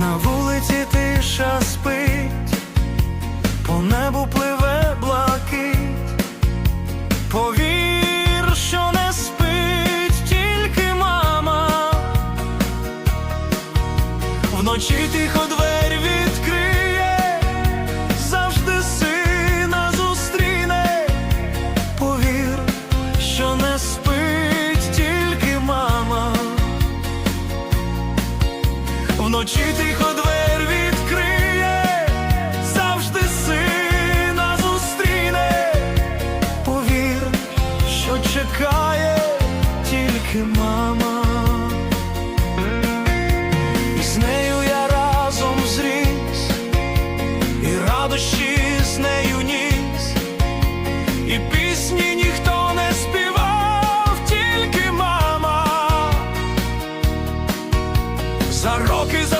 На вулиці тиша спить, по небу пливе блакить. Повір, що не спить тільки мама. Вночі тихо Вночі тихо двері За роки за